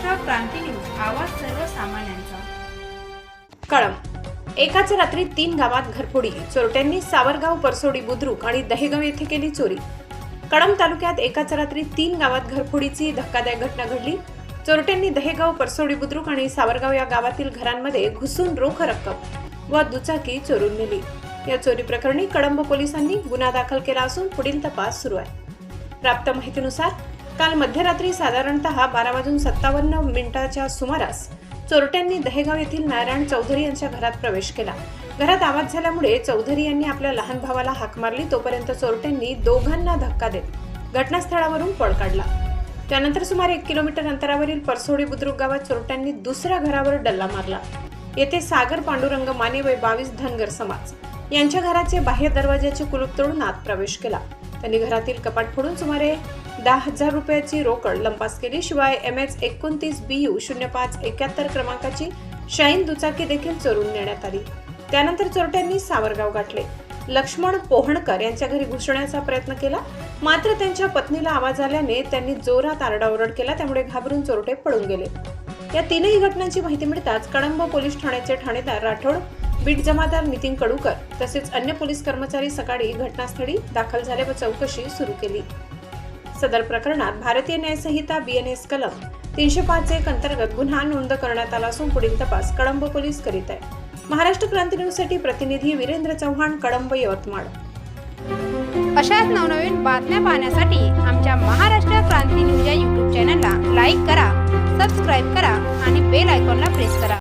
क्रांती news आवाज सर्वसामान्यांचा. कळम एकाच रात्री तीन गावात घरफोडी चोरट्यांनी सावरगाव परसोडी बुद्रुक आणि दहेगाव येथे केली चोरी. कळम तालुक्यात एकाच रात्री तीन गावात घरफोडीची धक्कादायक घटना घडली. चोरट्यांनी दहेगाव परसोडी बुद्रुक आणि सावरगाव या गावातील घरांमध्ये घुसून रोख रक्कम व दुचाकी चोरून नेली. या चोरी प्रकरणी कळंब पोलिसांनी गुन्हा दाखल केला असून पुढील तपास सुरू आहे. प्राप्त माहितीनुसार काल मध्यरात्री साधारणतः बारा वाजून सत्तावन्न मिनिटाच्या सुमारास चोरट्यांनी दहेगाव येथील नारायण चौधरी यांच्या घरात प्रवेश केला. घरात आवाज झाल्यामुळे चौधरी यांनी आपल्या लहान भावाला हाक मारली तोपर्यंत चोरट्यांनी दोघांना धक्का देत घटनास्थळावरून पळ काढला. त्यानंतर सुमारे एक किलोमीटर अंतरावरील परसोडी बुद्रुक गावात चोरट्यांनी दुसऱ्या घरावर डल्ला मारला. येथे सागर पांडुरंग माने वय बावीस धनगर समाज यांच्या घराचे बाह्य दरवाजाचे कुलूप तोडून आत प्रवेश केला. त्यांनी घरातील कपाट फोडून सुमारे दहा हजार रुपयाची रोकड लंपास केली. शिवाय एम एच एकोणतीस बी यू शून्य पाच एकाहत्तर क्रमांकाची शाईन दुचाकी देखील चोरून नेण्यात आली. त्यानंतर चोरट्यांनी सावरगाव गाठले. लक्ष्मण पोहणकर यांच्या घरी घुसण्याचा प्रयत्न केला. मात्र त्यांच्या पत्नीला आवाज आल्याने त्यांनी जोरात आरडाओरड केला. त्यामुळे घाबरून चोरटे पळून गेले. या तीनही घटनांची माहिती मिळताच कळंब पोलीस ठाण्याचे ठाणेदार राठोड बीट जमादार नितीन कडूकर तसेच अन्य पोलीस कर्मचारी सकाळी घटनास्थळी दाखल झाले व चौकशी सुरू केली. सदर प्रकरणात भारतीय न्यायसंहिता बीएनएस कलम तीनशे पाच एक अंतर्गत गुन्हा नोंद करण्यात आला असून पुढील तपास कळंब पोलीस करीत आहे. महाराष्ट्र क्रांती न्यूजसाठी प्रतिनिधी वीरेंद्र चव्हाण कळंब यवतमाळ. अशाच नवनवीन बातम्या पाहण्यासाठी आमच्या महाराष्ट्र क्रांती न्यूज या यूट्यूब चॅनलला लाईक करा सबस्क्राईब करा आणि बेल आयकॉनला प्रेस करा.